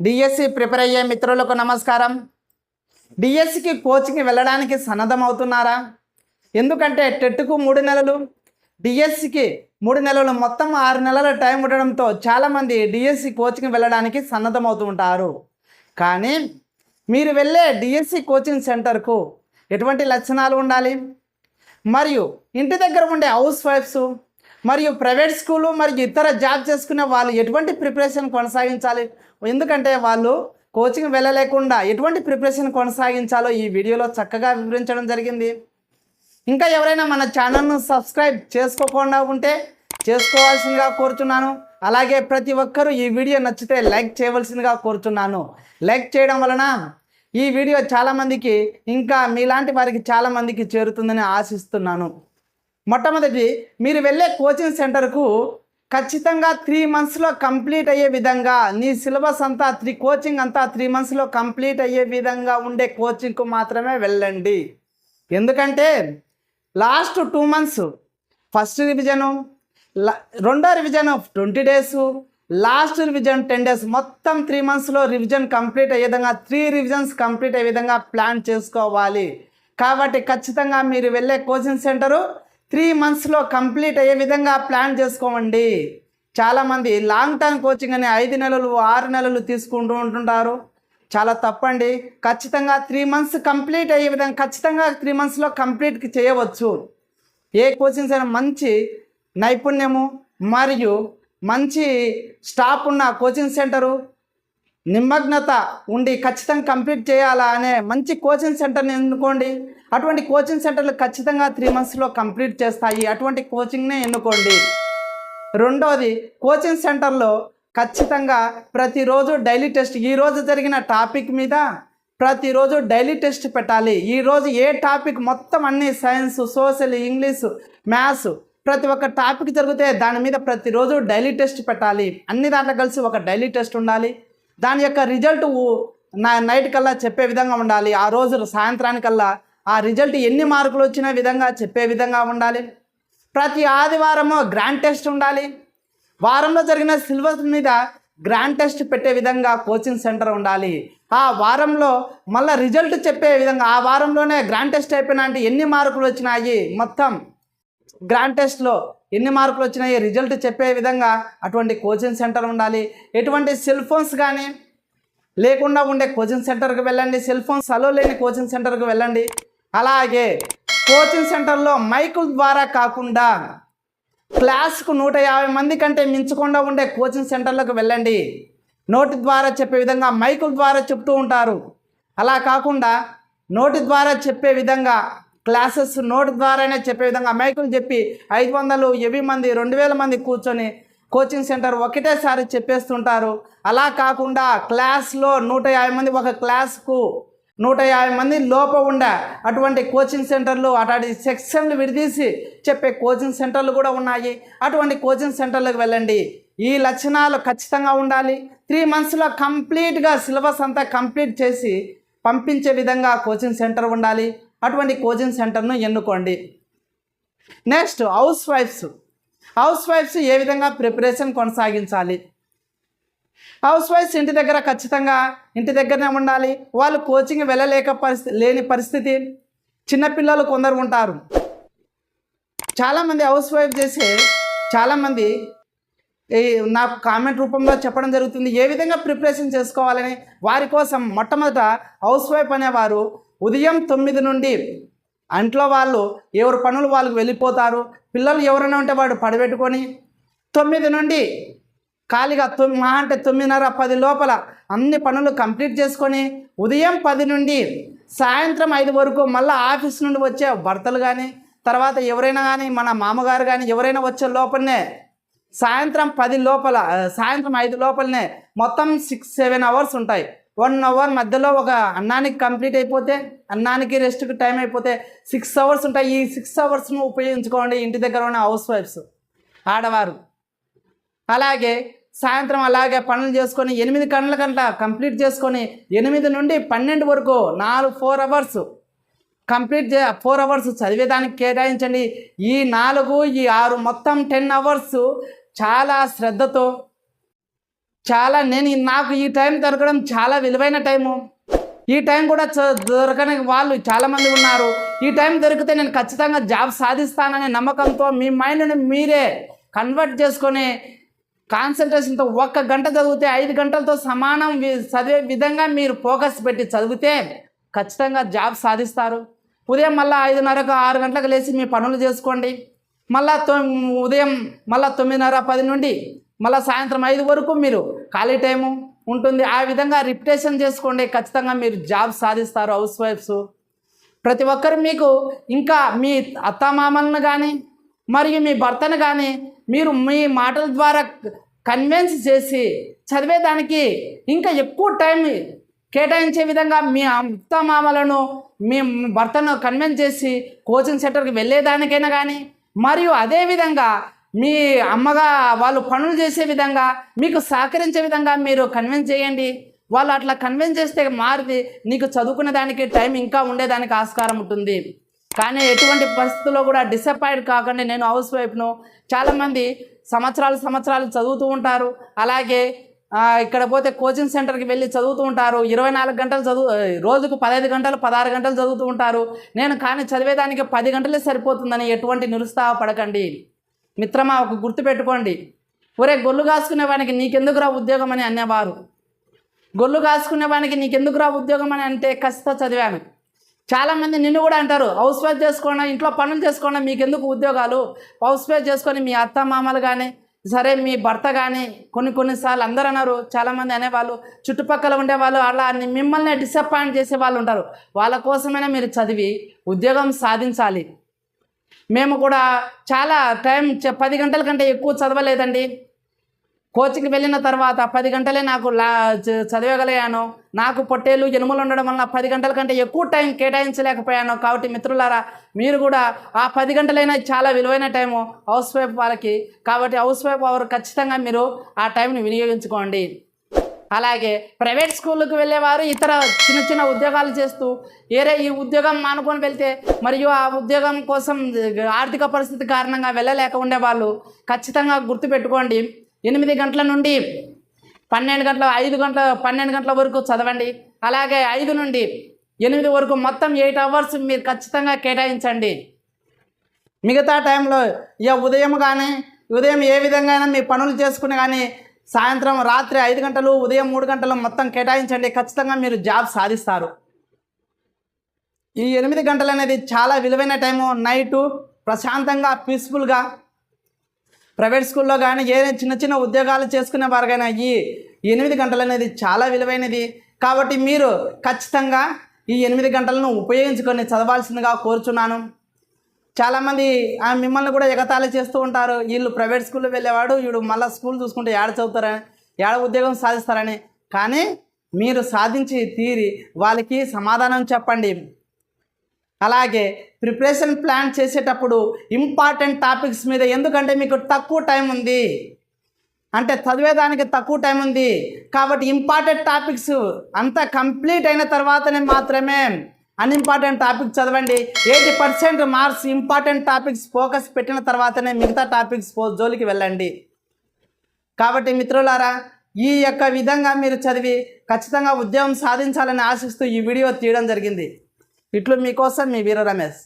DSC prepare అయ్యే మిత్రులకు నమస్కారం. డిఎస్సికి కోచింగ్కి వెళ్ళడానికి సన్నద్ధం అవుతున్నారా ఎందుకంటే టెట్కు మూడు నెలలు డిఎస్సికి మూడు నెలలు మొత్తం ఆరు నెలల టైం ఉండడంతో చాలామంది డిఎస్సి కోచింగ్ వెళ్ళడానికి సన్నద్ధమవుతూ ఉంటారు కానీ మీరు వెళ్ళే డిఎస్సి కోచింగ్ సెంటర్కు ఎటువంటి లక్షణాలు ఉండాలి? మరియు ఇంటి దగ్గర ఉండే హౌస్ వైఫ్స్ మరియు ప్రైవేట్ స్కూలు మరియు ఇతర జాబ్ చేసుకునే వాళ్ళు ఎటువంటి ప్రిపరేషన్ కొనసాగించాలి? ఎందుకంటే వాళ్ళు కోచింగ్ వెళ్ళలేకుండా ఎటువంటి ప్రిపరేషన్ కొనసాగించాలో ఈ వీడియోలో చక్కగా వివరించడం జరిగింది. ఇంకా ఎవరైనా మన ఛానల్ను సబ్స్క్రైబ్ చేసుకోకుండా ఉంటే చేసుకోవాల్సిందిగా కోరుచున్నాను. అలాగే ప్రతి ఒక్కరూ ఈ వీడియో నచ్చితే లైక్ చేయవలసిందిగా కోరుచున్నాను. లైక్ చేయడం వలన ఈ వీడియో చాలామందికి ఇంకా మీలాంటి వారికి చాలామందికి చేరుతుందని ఆశిస్తున్నాను. మొట్టమొదటి మీరు వెళ్ళే కోచింగ్ సెంటర్కు ఖచ్చితంగా త్రీ మంత్స్లో కంప్లీట్ అయ్యే విధంగా నీ సిలబస్ అంతా త్రీ కోచింగ్ అంతా త్రీ మంత్స్లో కంప్లీట్ అయ్యే విధంగా ఉండే కోచింగ్కు మాత్రమే వెళ్ళండి. ఎందుకంటే last two months first revision ల- రెండో revision twenty days last revision ten days మొత్తం త్రీ మంత్స్లో రివిజన్ కంప్లీట్ అయ్యే విధంగా త్రీ రివిజన్స్ కంప్లీట్ అయ్యే విధంగా ప్లాన్ చేసుకోవాలి. కాబట్టి ఖచ్చితంగా మీరు వెళ్ళే కోచింగ్ సెంటరు త్రీ మంత్స్లో కంప్లీట్ అయ్యే విధంగా ప్లాన్ చేసుకోమండి. చాలామంది లాంగ్ టర్మ్ కోచింగ్ అని ఐదు నెలలు ఆరు నెలలు తీసుకుంటూ ఉంటుంటారు. చాలా తప్పండి. ఖచ్చితంగా త్రీ మంత్స్ కంప్లీట్ అయ్యే విధంగా ఖచ్చితంగా త్రీ మంత్స్లో కంప్లీట్ చేయవచ్చు. ఏ కోచింగ్స్ అయినా మంచి నైపుణ్యము మరియు మంచి స్టాఫ్ ఉన్న కోచింగ్ సెంటరు నిమగ్నత ఉండి ఖచ్చితంగా కంప్లీట్ చేయాలా అనే మంచి కోచింగ్ సెంటర్ని ఎన్నుకోండి. అటువంటి కోచింగ్ సెంటర్లు ఖచ్చితంగా త్రీ మంత్స్లో కంప్లీట్ చేస్తాయి. అటువంటి కోచింగ్నే ఎన్నుకోండి. రెండోది కోచింగ్ సెంటర్లో ఖచ్చితంగా ప్రతిరోజు డైలీ టెస్ట్ ఈరోజు జరిగిన టాపిక్ మీద ప్రతిరోజు డైలీ టెస్ట్ పెట్టాలి. ఈరోజు ఏ టాపిక్ మొత్తం అన్ని సైన్స్ సోషల్ ఇంగ్లీష్ మ్యాథ్స్ ప్రతి ఒక్క టాపిక్ జరిగితే దాని మీద ప్రతిరోజు డైలీ టెస్ట్ పెట్టాలి. అన్ని దాంట్లో కలిసి ఒక డైలీ టెస్ట్ ఉండాలి. దాని యొక్క రిజల్ట్ నా నైట్ కల్లా చెప్పే విధంగా ఉండాలి. ఆ రోజు సాయంత్రానికల్లా ఆ రిజల్ట్ ఎన్ని మార్కులు వచ్చిన విధంగా చెప్పే విధంగా ఉండాలి. ప్రతి ఆదివారము గ్రాండ్ టెస్ట్ ఉండాలి. వారంలో జరిగిన సిలబస్ మీద గ్రాండ్ టెస్ట్ పెట్టే విధంగా కోచింగ్ సెంటర్ ఉండాలి. ఆ వారంలో మళ్ళీ రిజల్ట్ చెప్పే విధంగా ఆ వారంలోనే గ్రాండ్ టెస్ట్ అయిపోయినా అంటే ఎన్ని మార్కులు వచ్చినాయి? మొత్తం గ్రాండ్ టెస్ట్లో ఎన్ని మార్కులు వచ్చినాయి? రిజల్ట్ చెప్పే విధంగా అటువంటి కోచింగ్ సెంటర్ ఉండాలి. ఎటువంటి సెల్ ఫోన్స్ కానీ లేకుండా ఉండే కోచింగ్ సెంటర్కి వెళ్ళండి. సెల్ ఫోన్స్ అలో లేని కోచింగ్ సెంటర్కి వెళ్ళండి. అలాగే కోచింగ్ సెంటర్లో మైకుల ద్వారా కాకుండా క్లాస్కు నూట యాభై మంది కంటే మించకుండా ఉండే కోచింగ్ సెంటర్లకు వెళ్ళండి. నోటి ద్వారా చెప్పే విధంగా మైకుల ద్వారా చెప్తూ ఉంటారు. అలా కాకుండా నోటి ద్వారా చెప్పే విధంగా క్లాసెస్ నోటి ద్వారానే చెప్పే విధంగా మైకులు చెప్పి ఐదు వందలు ఎవి మంది రెండు వేల మంది కూర్చొని కోచింగ్ సెంటర్ ఒకటేసారి చెప్పేస్తుంటారు. అలా కాకుండా క్లాస్లో నూట యాభై మంది ఒక క్లాస్కు నూట యాభై మంది లోప ఉండే అటువంటి కోచింగ్ సెంటర్లు అటువంటి సెక్షన్లు విడదీసి చెప్పే కోచింగ్ సెంటర్లు కూడా ఉన్నాయి. అటువంటి కోచింగ్ సెంటర్లకు వెళ్ళండి. ఈ లక్షణాలు ఖచ్చితంగా ఉండాలి. త్రీ మంత్స్లో కంప్లీట్గా సిలబస్ అంతా కంప్లీట్ చేసి పంపించే విధంగా కోచింగ్ సెంటర్ ఉండాలి. అటువంటి కోచింగ్ సెంటర్ను ఎన్నుకోండి. నెక్స్ట్ హౌస్ వైఫ్స్. హౌస్ వైఫ్స్ ఏ విధంగా ప్రిపరేషన్ కొనసాగించాలి? హౌస్ వైఫ్స్ ఇంటి దగ్గర ఖచ్చితంగా ఇంటి దగ్గరనే ఉండాలి. వాళ్ళు కోచింగ్ వెళ్ళలేక పరిస్థితి లేని పరిస్థితి. చిన్నపిల్లలు కొందరు ఉంటారు. చాలామంది హౌస్ వైఫ్ చేసే చాలామంది ఈ నాకు కామెంట్ రూపంలో చెప్పడం జరుగుతుంది. ఏ విధంగా ప్రిపరేషన్ చేసుకోవాలని వారి కోసం మొట్టమొదట హౌస్ వైఫ్ అనేవారు ఉదయం తొమ్మిది నుండి ఇంట్లో వాళ్ళు ఎవరి పనులు వాళ్ళకి వెళ్ళిపోతారు. పిల్లలు ఎవరైనా ఉంటే వాడు పడబెట్టుకొని తొమ్మిది నుండి ఖాళీగా తొమ్మిది అంటే తొమ్మిదిన్నర పది లోపల అన్ని పనులు కంప్లీట్ చేసుకొని ఉదయం పది నుండి సాయంత్రం ఐదు వరకు మళ్ళీ ఆఫీస్ నుండి వచ్చే భర్తలు కానీ తర్వాత ఎవరైనా కానీ మన మామగారు కానీ ఎవరైనా వచ్చే లోపలనే సాయంత్రం పది లోపల సాయంత్రం ఐదు లోపలనే మొత్తం సిక్స్ సెవెన్ అవర్స్ ఉంటాయి. వన్ అవర్ మధ్యలో ఒక అన్నానికి కంప్లీట్ అయిపోతే అన్నానికి రెస్ట్కి టైం అయిపోతే సిక్స్ అవర్స్ ఉంటాయి. ఈ సిక్స్ అవర్స్ను ఉపయోగించుకోండి ఇంటి దగ్గర ఉన్న హౌస్ వైఫ్స్ ఆడవారు. అలాగే సాయంత్రం అలాగే పనులు చేసుకొని ఎనిమిది గంటల గంట కంప్లీట్ చేసుకొని ఎనిమిది నుండి పన్నెండు వరకు నాలుగు ఫోర్ అవర్స్ కంప్లీట్ చే ఫోర్ అవర్స్ చదివేదానికి కేటాయించండి. ఈ నాలుగు ఈ ఆరు మొత్తం టెన్ అవర్స్ చాలా శ్రద్ధతో చాలా నేను నాకు ఈ టైం దొరకడం చాలా విలువైన టైము. ఈ టైం కూడా దొరకని వాళ్ళు చాలామంది ఉన్నారు. ఈ టైం దొరికితే నేను ఖచ్చితంగా జాబ్ సాధిస్తాననే నమ్మకంతో మీ మైండ్ని మీరే కన్వర్ట్ చేసుకొని కాన్సన్ట్రేషన్తో ఒక్క గంట చదివితే ఐదు గంటలతో సమానం చదివే విధంగా మీరు ఫోకస్ పెట్టి చదివితే ఖచ్చితంగా జాబ్ సాధిస్తారు. ఉదయం మళ్ళీ ఐదున్నరకు ఆరు గంటలకు లేచి మీ పనులు చేసుకోండి. మళ్ళా ఉదయం మళ్ళా తొమ్మిదిన్నర పది నుండి మళ్ళీ సాయంత్రం ఐదు వరకు మీరు ఖాళీ టైము ఉంటుంది. ఆ విధంగా రిపిటేషన్ చేసుకోండి. ఖచ్చితంగా మీరు జాబ్ సాధిస్తారు. హౌస్ వైఫ్స్. ప్రతి ఒక్కరు మీకు ఇంకా మీ అత్తమామలను కానీ మరియు మీ భర్తను కానీ మీరు మీ మాటల ద్వారా కన్విన్స్ చేసి చదివేదానికి ఇంకా ఎక్కువ టైం కేటాయించే విధంగా మీ అత్తమామలను మీ భర్తను కన్విన్స్ చేసి కోచింగ్ సెంటర్కి వెళ్ళేదానికైనా కానీ మరియు అదేవిధంగా మీ అమ్మగా వాళ్ళు పనులు చేసే విధంగా మీకు సహకరించే విధంగా మీరు కన్విన్స్ చేయండి. వాళ్ళు అట్లా కన్విన్స్ చేస్తే మారిది నీకు చదువుకునే దానికి టైం ఇంకా ఉండేదానికి ఆస్కారం ఉంటుంది. కానీ ఎటువంటి పరిస్థితుల్లో కూడా డిసప్పాయింట్ కాకుండా. నేను హౌస్ వైఫ్ను చాలామంది సంవత్సరాలు సంవత్సరాలు చదువుతూ ఉంటారు. అలాగే ఇక్కడ పోతే కోచింగ్ సెంటర్కి వెళ్ళి చదువుతూ ఉంటారు. ఇరవై నాలుగు గంటలు చదువు రోజుకు పదహైదు గంటలు పదహారు గంటలు చదువుతూ ఉంటారు. నేను కానీ చదివేదానికి పది గంటలే సరిపోతుందని ఎటువంటి నిరుత్సాహపడకండి. మిత్రమా ఒక గుర్తు పెట్టుకోండి. ఒరే గొల్లు కాసుకునే వానికి నీకెందుకురా ఉద్యోగం అని అనేవారు గొల్లు కాసుకునే వానికి నీకెందుకురా ఉద్యోగం అని అంటే కసితో చదివాను. చాలామంది నిన్ను కూడా అంటారు హౌస్ వైఫ్ చేసుకోండి ఇంట్లో పనులు చేసుకోండి మీకు ఎందుకు ఉద్యోగాలు? హౌస్ వైఫ్ చేసుకొని మీ అత్త మామలు కానీ సరే మీ భర్త కానీ కొన్ని కొన్నిసార్లు అందరూ అన్నారు. చాలామంది అనేవాళ్ళు చుట్టుపక్కల ఉండేవాళ్ళు అలా మిమ్మల్ని డిసప్పాయింట్ చేసే వాళ్ళు ఉంటారు. వాళ్ళ కోసమైనా మీరు చదివి ఉద్యోగం సాధించాలి. మేము కూడా చాలా టైం పది గంటల కంటే ఎక్కువ చదవలేదండి. కోచింగ్కి వెళ్ళిన తర్వాత పది గంటలే నాకు లా చ- నాకు పొట్టేలు ఎనుమలు ఉండడం వలన పది గంటల కంటే ఎక్కువ టైం కేటాయించలేకపోయాను. కాబట్టి మిత్రులారా మీరు కూడా ఆ పది గంటలైనా చాలా విలువైన టైము హౌస్ వైఫ్ వాళ్ళకి. కాబట్టి హౌస్ వైఫ్ వారు ఖచ్చితంగా మీరు ఆ టైంని వినియోగించుకోండి. అలాగే ప్రైవేట్ స్కూళ్ళకు వెళ్ళేవారు ఇతర చిన్న చిన్న ఉద్యోగాలు చేస్తూ ఏరే ఈ ఉద్యోగం మానుకొని వెళ్తే మరియు ఆ ఉద్యోగం కోసం ఆర్థిక పరిస్థితి కారణంగా వెళ్ళలేక ఉండేవాళ్ళు ఖచ్చితంగా గుర్తుపెట్టుకోండి. ఎనిమిది గంటల నుండి పన్నెండు గంటల ఐదు గంటల పన్నెండు గంటల వరకు చదవండి. అలాగే ఐదు నుండి ఎనిమిది వరకు మొత్తం ఎయిట్ అవర్స్ మీరు ఖచ్చితంగా కేటాయించండి. మిగతా టైంలో ఇక ఉదయం కానీ ఉదయం ఏ విధంగా అయినా మీ పనులు చేసుకుని కానీ సాయంత్రం రాత్రి ఐదు గంటలు ఉదయం మూడు గంటలు మొత్తం కేటాయించండి. ఖచ్చితంగా మీరు జాబ్ సాధిస్తారు. ఈ ఎనిమిది గంటలు అనేది చాలా విలువైన టైము. నైటు ప్రశాంతంగా పీస్ఫుల్గా ప్రైవేట్ స్కూల్లో కానీ ఏ చిన్న చిన్న ఉద్యోగాలు చేసుకునే వారికైనా ఈ ఎనిమిది గంటలు అనేది చాలా విలువైనది. కాబట్టి మీరు ఖచ్చితంగా ఈ ఎనిమిది గంటలను ఉపయోగించుకొని చదవాల్సిందిగా కోరుచున్నాను. చాలామంది ఆ మిమ్మల్ని కూడా ఎగతాళి చేస్తూ ఉంటారు. వీళ్ళు ప్రైవేట్ స్కూల్లో వెళ్ళేవాడు వీడు మళ్ళీ స్కూల్ చూసుకుంటే ఏడ చదువుతారని ఏడ ఉద్యోగం సాధిస్తారని. కానీ మీరు సాధించి తీరి వాళ్ళకి సమాధానం చెప్పండి. అలాగే ప్రిపరేషన్ ప్లాన్ చేసేటప్పుడు ఇంపార్టెంట్ టాపిక్స్ మీద ఎందుకంటే మీకు తక్కువ టైం ఉంది. అంటే చదివేదానికి తక్కువ టైం ఉంది. కాబట్టి ఇంపార్టెంట్ టాపిక్స్ అంతా కంప్లీట్ అయిన తర్వాతనే మాత్రమే అన్ఇంపార్టెంట్ టాపిక్ చదవండి. Eighty percent marks important topics focus పెట్టిన తర్వాతనే మిగతా టాపిక్స్ జోలికి వెళ్ళండి. కాబట్టి మిత్రులారా ఈ యొక్క విధంగా మీరు చదివి ఖచ్చితంగా ఉద్యోగం సాధించాలని ఆశిస్తూ ఈ వీడియో తీయడం జరిగింది. ఇట్లు మీకోసం మీ వీర రమేష్.